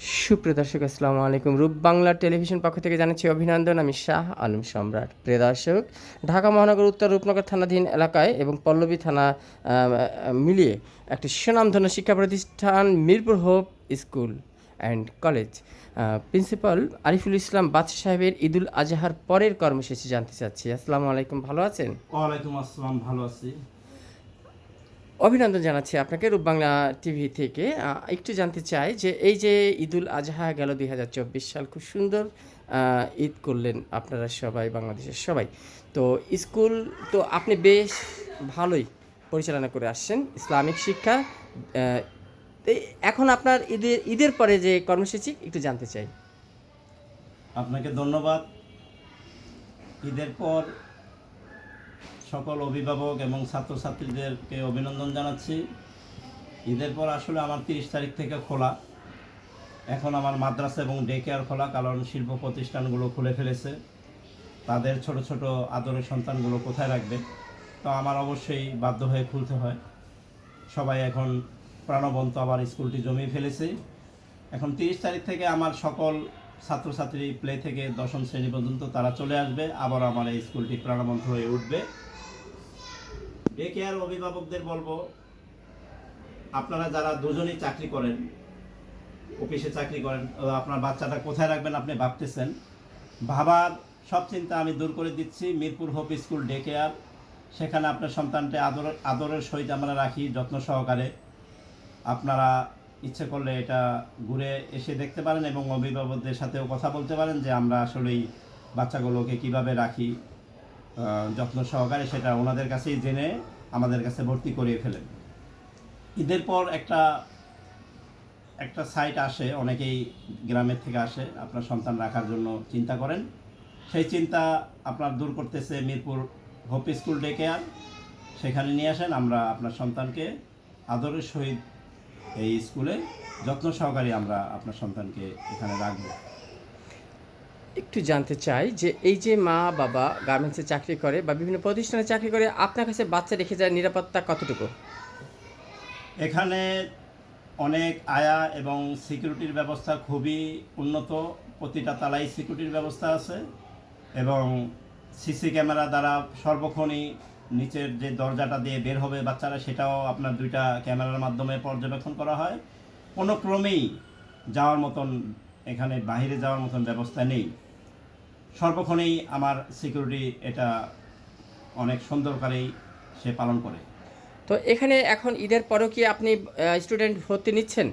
সুপ্রিয় দর্শক, আসসালামু আলাইকুম। রূপ বাংলা টেলিভিশন পক্ষ থেকে জানাচ্ছি অভিনন্দন। আমি শাহ আলম সম্রাট। প্রিয় দর্শক, ঢাকা মহানগর উত্তর রূপনগর থানাধীন এলাকায় এবং পল্লবী থানা মিলিয়ে একটি সুনামধন্য শিক্ষা প্রতিষ্ঠান Mirpur hope school and college. Principal Ariful Islam Badsha সাহেবের ঈদুল আজহার পরের কর্মসূচি জানতে চাচ্ছি। আসসালামু আলাইকুম, ভালো আছেন? ওয়ালাইকুম আসসালাম, ভালো আছি। অভিনন্দন জানাচ্ছি আপনাকে রূপ বাংলা টিভি থেকে। একটু জানতে চাই যে এই যে ঈদুল আজহা গেল দুই হাজার চব্বিশ সাল, খুব সুন্দর ঈদ করলেন আপনারা সবাই, বাংলাদেশের সবাই। তো স্কুল তো আপনি বেশ ভালোই পরিচালনা করে আসছেন, ইসলামিক শিক্ষা। এখন আপনার ঈদের ঈদের পরে যে কর্মসূচি, একটু জানতে চাই। আপনাকে ধন্যবাদ। ঈদের পর সকল অভিভাবক এবং ছাত্রছাত্রীদেরকে অভিনন্দন জানাচ্ছি। ঈদের পর আসলে আমার তিরিশ তারিখ থেকে খোলা। এখন আমার মাদ্রাসা এবং ডে কেয়ার খোলা, কারণ শিল্প প্রতিষ্ঠানগুলো খুলে ফেলেছে। তাদের ছোট ছোট আদরের সন্তানগুলো কোথায় রাখবে? তো আমার অবশ্যই বাধ্য হয়ে খুলতে হয়। সবাই এখন প্রাণবন্ত আবার স্কুলটি জমিয়ে ফেলেছে। এখন তিরিশ তারিখ থেকে আমার সকল ছাত্রছাত্রী প্লে থেকে দশম শ্রেণি পর্যন্ত তারা চলে আসবে। আবার আমার এই স্কুলটি প্রাণবন্ত হয়ে উঠবে। ডে কেয়ার অভিভাবকদের বলব, আপনারা যারা দুজনেই চাকরি করেন, অফিসে চাকরি করেন আপনার বাচ্চাটা কোথায় রাখবেন আপনি ভাবতেছেন, ভাবার সব চিন্তা আমি দূর করে দিচ্ছি। Mirpur hope school day care সেখানে আপনার সন্তানটি আদর, আদরের সহিত আমরা রাখি যত্ন সহকারে। আপনারা ইচ্ছে করলে এটা ঘুরে এসে দেখতে পারেন এবং অভিভাবকদের সাথেও কথা বলতে পারেন যে আমরা আসলেই বাচ্চাগুলোকে কীভাবে রাখি। যত্ন সহকারে সেটা ওনাদের কাছেই জেনে আমাদের কাছে ভর্তি করিয়ে ফেলেন। ঈদের পর একটা একটা সাইট আসে, অনেকেই গ্রামের থেকে আসে, আপনার সন্তান রাখার জন্য চিন্তা করেন। সেই চিন্তা আপনার দূর করতেছে Mirpur hope school day care সেখানে নিয়ে আসেন, আমরা আপনার সন্তানকে আদরের সহিত এই স্কুলে যত্ন সহকারে আমরা আপনার সন্তানকে এখানে রাখব। একটু জানতে চাই যে এই যে মা, বাবা গার্মেন্টসে চাকরি করে বা বিভিন্ন প্রতিষ্ঠানে চাকরি করে, আপনার কাছে বাচ্চা রেখে যায় নিরাপত্তা কতটুকু? এখানে অনেক আয়া এবং সিকিউরিটির ব্যবস্থা খুবই উন্নত। প্রতিটা তালাই সিকিউরিটির ব্যবস্থা আছে এবং সিসি ক্যামেরা দ্বারা সর্বক্ষণই নিচের যে দরজাটা দিয়ে বের হবে বাচ্চারা, সেটাও আপনার দুইটা ক্যামেরার মাধ্যমে পর্যবেক্ষণ করা হয়। কোনো ক্রমেই যাওয়ার মতন, এখানে বাইরে যাওয়ার মতন ব্যবস্থা নেই। সর্বক্ষণেই আমার সিকিউরিটি এটা অনেক সুন্দর করেই সে পালন করে। তো এখানে এখন ঈদের পরও কি আপনি স্টুডেন্ট ভর্তি নিচ্ছেন?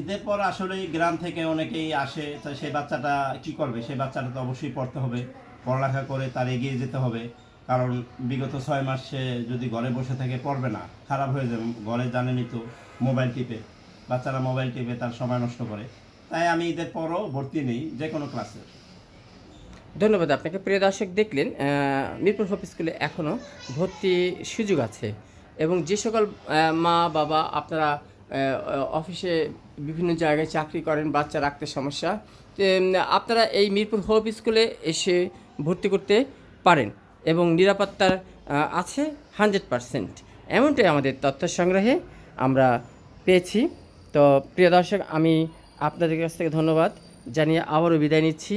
ঈদের পর আসলে গ্রাম থেকে অনেকেই আসে তা সেই বাচ্চাটা কি করবে? সেই বাচ্চাটা তো অবশ্যই পড়তে হবে পড়ালেখা করে তার এগিয়ে যেতে হবে। কারণ বিগত ছয় মাস সে যদি ঘরে বসে থেকে পড়বে না খারাপ হয়ে যাবে ঘরে জানেনই তো মোবাইল টিপে। বাচ্চারা মোবাইল টিপে তার সময় নষ্ট করে। তাই আমি ঈদের পরও ভর্তি নেই যে কোনো ক্লাসে ধন্যবাদ, আপনাকে প্রিয় দর্শক দেখলেন মিরপুর হোপ স্কুলে এখনও ভর্তি সুযোগ আছে এবং যে সকল মা, বাবা আপনারা অফিসে বিভিন্ন জায়গায় চাকরি করেন, বাচ্চা রাখতে সমস্যা আপনারা এই মিরপুর হোপ স্কুলে এসে ভর্তি করতে পারেন এবং নিরাপত্তার আছে হান্ড্রেড পারসেন্ট। এমনটাই আমাদের তথ্য সংগ্রহে আমরা পেয়েছি। তো, প্রিয় দর্শক, আমি আপনাদের কাছ থেকে ধন্যবাদ জানিয়ে আবারও বিদায় নিচ্ছি।